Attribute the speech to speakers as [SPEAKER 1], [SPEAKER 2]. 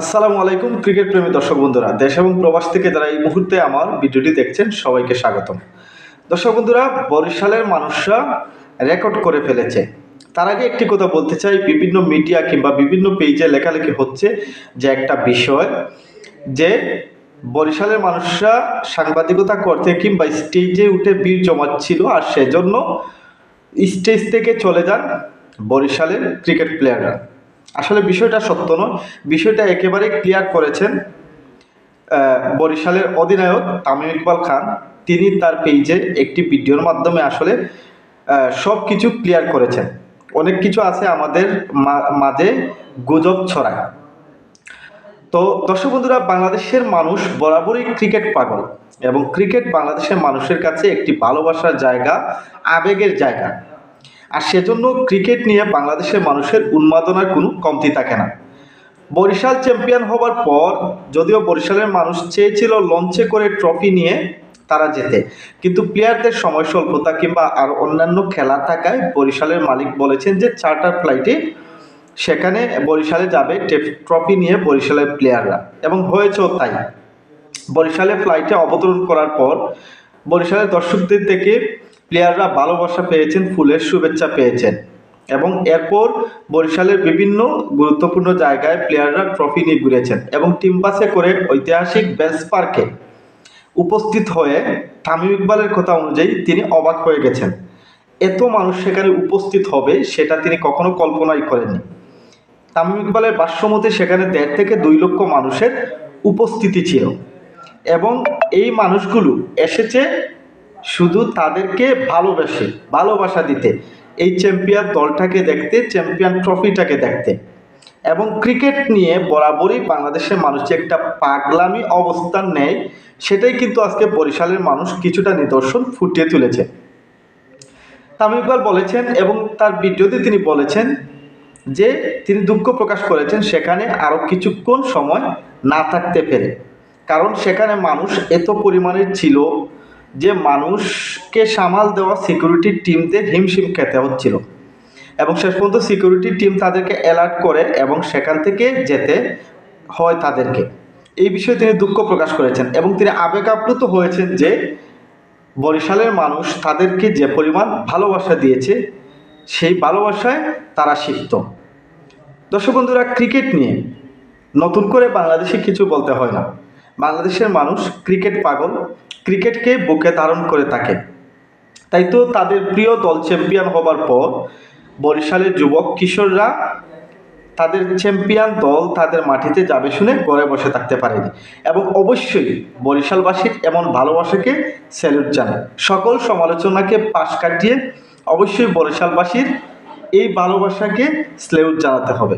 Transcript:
[SPEAKER 1] আসসালামু আলাইকুম, ক্রিকেট প্রেমী দর্শক বন্ধুরা। দেশ এবং প্রবাস থেকে যারা এই মুহূর্তে আমার ভিডিওটি দেখছেন, সবাইকে স্বাগতম। দর্শক বন্ধুরা, বরিশালের মানুষরা রেকর্ড করে ফেলেছে। তার আগে একটি কথা বলতে চাই, বিভিন্ন মিডিয়া কিংবা বিভিন্ন পেজে লেখালেখি হচ্ছে যে একটা বিষয় যে বরিশালের মানুষরা সাংবাদিকতা করতে কিংবা স্টেজে উঠে বীর জমাচ্ছিল আর সেজন্য স্টেজ থেকে চলে যান বরিশালের ক্রিকেট প্লেয়াররা। আসলে বিষয়টা সত্য নয়। বিষয়টা একেবারে ক্লিয়ার করেছেন বরিশালের অধিনায়ক তামিম ইকবাল খান। তিনি তার পেজে একটি ভিডিওর মাধ্যমে আসলে সব কিছু ক্লিয়ার করেছেন। অনেক কিছু আছে আমাদের মাঝে গুজব ছড়ায়। তো দর্শক বন্ধুরা, বাংলাদেশের মানুষ বরাবরই ক্রিকেট পাগল এবং ক্রিকেট বাংলাদেশের মানুষের কাছে একটি ভালোবাসার জায়গা, আবেগের জায়গা। আর সেজন্য ক্রিকেট নিয়ে বাংলাদেশের মানুষের উন্মাদনার কোনো কমতি থাকে না। বরিশাল চ্যাম্পিয়ন হবার পর যদিও বরিশালের মানুষ চেয়েছিল লঞ্চে করে ট্রফি নিয়ে তারা যেতে, কিন্তু প্লেয়ারদের সময় স্বল্পতা কিংবা আর অন্যান্য খেলা থাকায় বরিশালের মালিক বলেছেন যে চার্টার ফ্লাইটে সেখানে বরিশালে যাবে ট্রফি নিয়ে বরিশালের প্লেয়াররা এবং হয়েছেও তাই। বরিশালে ফ্লাইটে অবতরণ করার পর বরিশালের দর্শকদের থেকে প্লেয়াররা ভালোবাসা পেয়েছেন, ফুলের শুভেচ্ছা পেয়েছেন এবং এরপর বরিশালের বিভিন্ন গুরুত্বপূর্ণ জায়গায় প্লেয়াররা ট্রফি নিয়ে ঘুরেছেন এবং টিম বাসে করে ঐতিহাসিক বেলস পার্কে উপস্থিত হয়ে তামিম ইকবালের কথা অনুযায়ী তিনি অবাক হয়ে গেছেন। এত মানুষ সেখানে উপস্থিত হবে সেটা তিনি কখনো কল্পনাই করেননি। তামিম ইকবালের ভাষ্যমতে সেখানে দেড় থেকে দুই লক্ষ মানুষের উপস্থিতি ছিল এবং এই মানুষগুলো এসেছে শুধু তাদেরকে ভালোবেসে, ভালোবাসা দিতে। এই চ্যাম্পিয়ন দলটাকে দেখতে চ্যাম্পিয়ন ট্রফিটাকে দেখতে। এবং ক্রিকেট নিয়ে বরাবরই বাংলাদেশের মানুষ একটা পাগলামি অবস্থান নেয়, সেটাই কিন্তু আজকে বরিশালের মানুষ কিছুটা নিদর্শন ফুটিয়ে তুলেছে। তামিম ইকবাল বলেছেন এবং তার ভিডিওতে তিনি বলেছেন যে, তিনি দুঃখ প্রকাশ করেছেন সেখানে আরও কিছুক্ষণ সময় না থাকতে পেরে। কারণ সেখানে মানুষ এত পরিমাণের ছিল যে মানুষকে সামাল দেওয়া সিকিউরিটি টিমদের হিমশিম খেতে হচ্ছিল। এবং শেষ পর্যন্ত সিকিউরিটি টিম তাদেরকে অ্যালার্ট করে এবং সেখান থেকে যেতে হয় তাদেরকে। এই বিষয়ে তিনি দুঃখ প্রকাশ করেছেন এবং তিনি আবেগ আপ্লুত হয়েছেন যে বরিশালের মানুষ তাদেরকে যে পরিমাণ ভালোবাসা দিয়েছে, সেই ভালোবাসায় তারা শিখত দর্শক বন্ধুরা ক্রিকেট নিয়ে নতুন করে বাংলাদেশে কিছু বলতে হয় না। বাংলাদেশের মানুষ ক্রিকেট পাগল ক্রিকেটকে বুকে ধারণ করে থাকে। তাই তো তাদের প্রিয় দল চ্যাম্পিয়ন হবার পর বরিশালের যুবক কিশোররা তাদের চ্যাম্পিয়ন দল তাদের মাটিতে যাবে শুনে ঘরে বসে থাকতে পারেনি এবং অবশ্যই বরিশালবাসীর এমন ভালোবাসাকে স্যালুট জানায়। সকল সমালোচনাকে পাশ কাটিয়ে অবশ্যই বরিশালবাসীর এই ভালোবাসাকে স্যালুট জানাতে হবে।